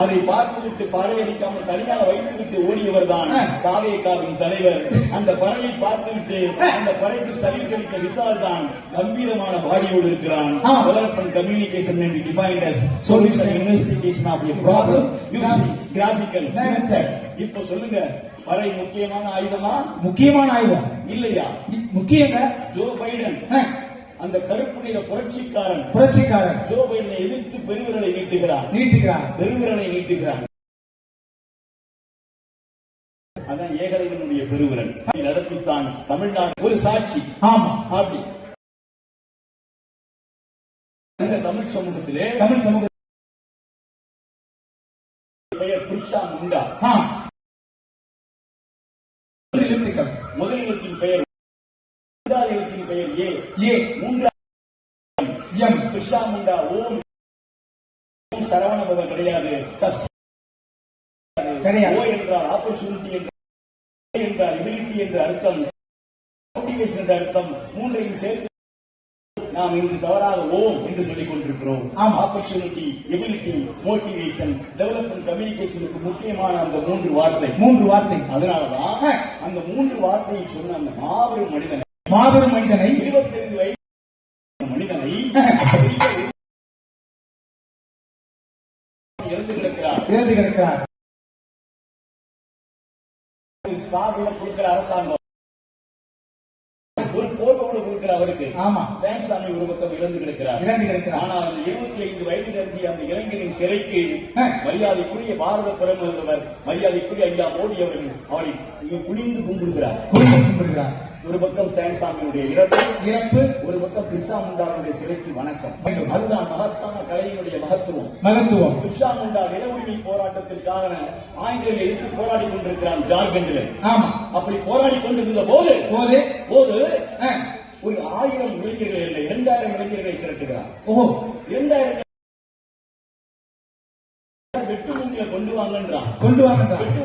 அதை பார்த்துவிட்டு பறை அடிக்காமல் தனியாக வைத்துவிட்டு ஓடியவர் தான் ஆ. தாவேகாவின் தலைவர். அந்த பறையை பார்த்துவிட்டு அந்த பறைக்கு சலிக்கடித்த விசால் தான் கம்பீரமான பாடியோடு இருக்கிறான். Development communication and defined as solution investigation of a problem. Using graphical method இப்போ சொல்லுங்க பறை முக்கியமான ஆயுதமா? முக்கியமான ஆயுதம். இல்லையா? முக்கியங்க. Joe Biden. அந்த கருப்பு நிற புரட்சிக்காரன் புரட்சிக்காரன் ஜோ பைடனை எதிர்த்து பெருவிரலை நீட்டுகிறான். நீட்டுகிறார் பெருவிரலை நீட்டுகிறான். அதான் ஏகலைவனுடைய பெருவிரல். நடத்தித்தான் தமிழ்நாடு. ஒரு சாட்சி. ஆமா. அப்படி இந்த தமிழ் சமூகத்திலே தமிழ் சமூக பெயர் புருஷா முண்டா. பெயர் ஏ ஏ மூன்றாம் எம் புருஷா முண்டா ஓம் ஓம் சரவணபவன் கிடையாது கிடையாது. ஓ என்றால் ஆப்பர்ச்சுனிட்டி என்றால் எபிலிட்டி என்ற அர்த்தம் மோட்டிவேஷன் என்ற அர்த்தம் மூன்றையும் சேர்த்து நாம் இன்று தவறாக ஓம் என்று சொல்லிக் கொண்டிருக்கிறோம் ஆமா. ஆப்பர்ச்சுனிட்டி எபிலிட்டி மோட்டிவேஷன் டெவலப்மெண்ட் கம்யூனிகேஷனுக்கு முக்கியமான அந்த மூன்று வார்த்தை மூன்று வார்த்தை அதனாலதான். அந்த மூன்று வார்த்தையை சொன்ன அந்த மாபெரும் மனிதனை மாபெரும் கிடக்கிறார் கிடக்கிறார் ஸ்டார்ல கொடுக்கிற அரசாங்கம். கொடுக்கிற அவருக்கு ஆமா. சாம்சாமி பக்கம் இறந்து கிடக்கிறார். ஆனால் அந்த இருபத்தி ஐந்து வயது நிரம்பிய அந்த இளைஞரின் சிறைக்கு ஆ. மரியாதைக்குரிய பாரத பிரதமர் மரியாதைக்குரிய ஐயா மோடி அவர்கள் அவரை குனிந்து கும்பிடுகிறார். ஒரு பக்கம் சாம்சாமியுடைய இறப்பு இறப்பு. ஒரு பக்கம் பிர்சா முண்டாவுடைய சிறைக்கு வணக்கம். அதுதான் மகத்தான கலையினுடைய மகத்துவம். மகத்துவம். பிர்சா முண்டா நில உரிமை போராட்டத்திற்காக ஆங்கிலேயர் எதிர்த்து போராடி கொண்டிருக்கிறான் ஜார்க்கண்டில். ஆமா. அப்படி போராடி கொண்டிருந்த போது போது. போது ஒரு ஆயிரம் இளைஞர்கள் இல்லை இரண்டாயிரம் இளைஞர்களை திரட்டுகிறார். ஓ இரண்டாயிரம் வெட்டு முந்திய கொண்டு வாங்கன்றான் கொண்டு வாங்கன்றார். வெட்டு